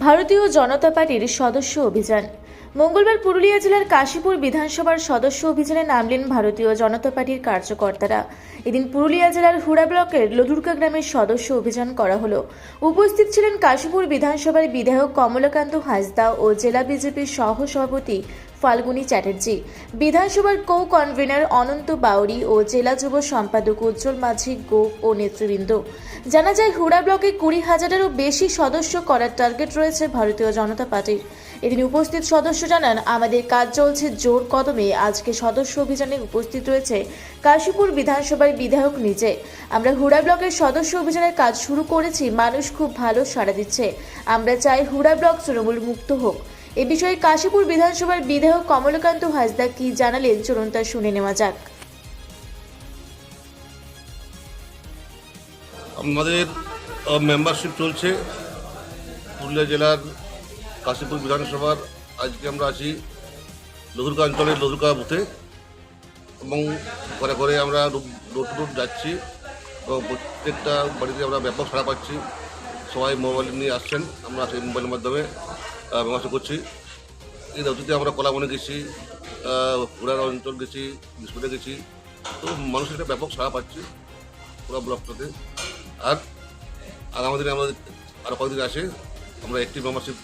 ভারতীয় জনতা পার্টির সদস্য অভিযান। মঙ্গলবার পুরুলিয়া জেলার কাশীপুর বিধানসভার সদস্য অভিযানে নামলেন ভারতীয় জনতা পার্টির কার্যকর্তারা। এদিন পুরুলিয়া জেলার হুড়া ব্লকের লদুর্কা গ্রামের সদস্য অভিযান করা হলো। উপস্থিত ছিলেন কাশীপুর বিধানসভার বিধায়ক কমলাকান্ত হাসদা ও জেলা বিজেপির সহ সভাপতি ফাল্গুনী চ্যাটার্জি। বিধানসভার কো কনভেনার অনন্ত বাউরি ও জেলা যুব সম্পাদক উজ্জ্বল মাঝি গোপ ও নেতৃবৃন্দ। জানা যায়, হুড়া ব্লকে কুড়ি হাজারেরও বেশি সদস্য করার টার্গেট রয়েছে ভারতীয় জনতা পার্টির। এদিন উপস্থিত সদস্য জানান, আমাদের কাজ চলছে জোর কদমে। আজকে সদস্য অভিযানে উপস্থিত রয়েছে কাশীপুর বিধানসভার বিধায়ক নিজে। আমরা হুড়া ব্লকের সদস্য অভিযানের কাজ শুরু করেছি, মানুষ খুব ভালো সাড়া দিচ্ছে। আমরা চাই হুড়া ব্লক তৃণমূল মুক্ত হোক। এ বিষয়ে কাশীপুর বিধানসভার বিধায়ক কমলকান্ত হাসদা কি জানালেন, চলুন তা শুনে নেওয়া যাক। আমাদের মেম্বারশিপ চলছে। পুরুলিয়া জেলার কাশীপুর বিধানসভার আজকে আমরা আছি লদুরকা অঞ্চলের লদুরকা বুথে এবং ঘরে ঘরে আমরা রোড রোড যাচ্ছি এবং প্রত্যেকটা বাড়িতে আমরা ব্যাপক সাড়া পাচ্ছি। সবাই মোবাইল নিয়ে আসছেন, আমরা সেই মোবাইলের মাধ্যমে মেম্বারশিপ করছি। এই অতীতে আমরা কলাবনে গেছি পুরার অঞ্চল গেছি, বিস্কুটে গেছি। তো মানুষের একটা ব্যাপক সাড়া পাচ্ছি পুরা ব্লকটাতে। আর আগামী দিনে আমাদের আরও কয়েকদিন আসে। আমরা একটি মেম্বারশিপ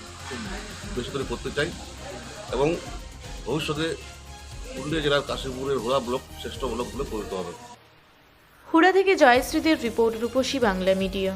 বেশি করে করতে চাই এবং ভবিষ্যতে পুরুলিয়া জেলার কাশীপুরের হোড়া ব্লক, শ্রেষ্ঠ ব্লক বলে পরিণত হবে। হুড়া থেকে জয়শ্রীদের রিপোর্ট রূপসী বাংলা মিডিয়া।